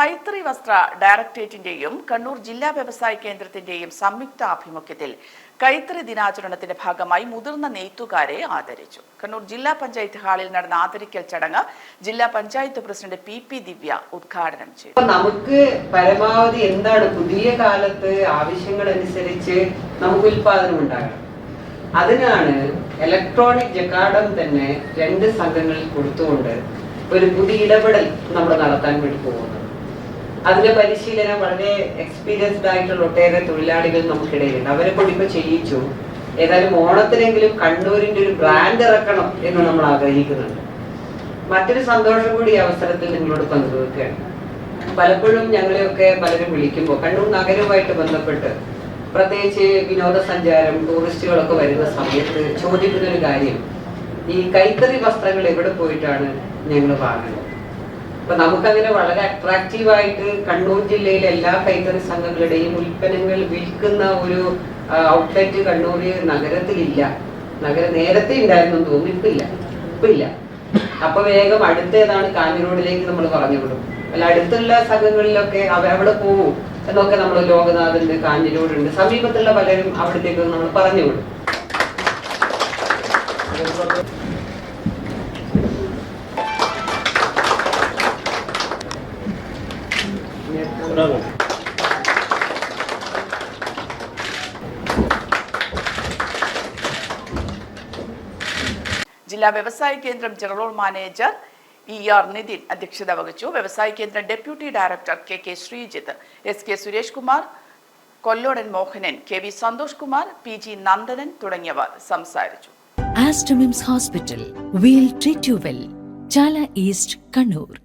കൈത്തറി വസ്ത്ര ഡയറക്ടറേറ്റിന്റെയും കണ്ണൂർ ജില്ലാ വ്യവസായ കേന്ദ്രത്തിന്റെയും സംയുക്ത ആഭിമുഖ്യത്തിൽ കൈത്തറി ദിനാചരണത്തിന്റെ ഭാഗമായി മുതിർന്ന നെയ്ത്തുകാരെ ആദരിച്ചു. കണ്ണൂർ ജില്ലാ പഞ്ചായത്ത് ഹാളിൽ നടന്ന ആദരിക്കൽ ചടങ്ങ് ജില്ലാ panchayat president P P Divya ഉദ്ഘാടനം ചെയ്തു. നമുക്ക് പരമാവധി എന്താണ് പുതിയ കാലത്ത് ആവശ്യങ്ങൾ അനുസരിച്ച് നമുക്ക് ഉൽപാദനം ഉണ്ടാകണം. അതിനാണ് ഇലക്ട്രോണിക് ജക്കാഡം തന്നെ രണ്ട് സംഘങ്ങളിൽ കൊടുത്തുകൊണ്ട് ഒരു പുതിയ ഇടപെടൽ നമ്മൾ നടത്താൻ വേണ്ടി പോകുന്നത്. അതിന്റെ പരിശീലനം വളരെ എക്സ്പീരിയൻസ്ഡ് ആയിട്ടുള്ള ഒട്ടേറെ തൊഴിലാളികൾ നമുക്കിടയിലുണ്ട്. അവരെ കൊണ്ട് ഇപ്പൊ ചെയ്യിച്ചു. ഏതായാലും ഓണത്തിനെങ്കിലും കണ്ണൂരിന്റെ ഒരു ബ്രാൻഡ് ഇറക്കണം എന്ന് നമ്മൾ ആഗ്രഹിക്കുന്നുണ്ട്. മറ്റൊരു സന്തോഷം കൂടി ഈ അവസരത്തിൽ നിങ്ങളോട് പങ്കുവെക്കുകയാണ്. പലപ്പോഴും ഞങ്ങളെയൊക്കെ പലരും വിളിക്കുമ്പോൾ കണ്ണൂർ നഗരവുമായിട്ട് ബന്ധപ്പെട്ട് പ്രത്യേകിച്ച് വിനോദസഞ്ചാരം ടൂറിസ്റ്റുകളൊക്കെ വരുന്ന സമയത്ത് ചോദിക്കുന്ന ഒരു കാര്യം ഈ കൈത്തറി വസ്ത്രങ്ങൾ എവിടെ പോയിട്ടാണ് ഞങ്ങൾ വാങ്ങുന്നത്? അപ്പൊ നമുക്കതിനെ വളരെ അട്രാക്റ്റീവായിട്ട് കണ്ണൂർ ജില്ലയിലെ എല്ലാ കൈത്തറി സംഘങ്ങളുടെയും ഉൽപ്പന്നങ്ങൾ വിൽക്കുന്ന ഒരു ഔട്ട്ലെറ്റ് കണ്ണൂർ നഗരത്തിലില്ല. നഗരം നേരത്തെ ഉണ്ടായിരുന്നു തോന്നി തോന്നുന്നു. ഇപ്പില്ല ഇല്ല. ഇപ്പൊ ഇല്ല. അപ്പൊ വേഗം അടുത്തേതാണ് കാഞ്ഞി റോഡിലേക്ക് നമ്മൾ പറഞ്ഞു വിടും അല്ല അടുത്തുള്ള സംഘങ്ങളിലൊക്കെ അവരവിടെ പോവും. എന്നൊക്കെ നമ്മൾ ലോകനാഥുണ്ട് കാഞ്ഞി റോഡുണ്ട്. സമീപത്തുള്ള പലരും അവിടത്തേക്ക് നമ്മൾ പറഞ്ഞു വിടും ജില്ലാ വ്യവസായ കേന്ദ്രം general manager E R Nithin അധ്യക്ഷത വഹിച്ചു. വ്യവസായ കേന്ദ്രം deputy director K K Sreejith S K Suresh Kumar Kollodan Mohanan K V Santhosh Kumar P G Nandanan തുടങ്ങിയവർ സംസാരിച്ചു. Aster MIMS hospital we'll treat you well Chala east Kannur.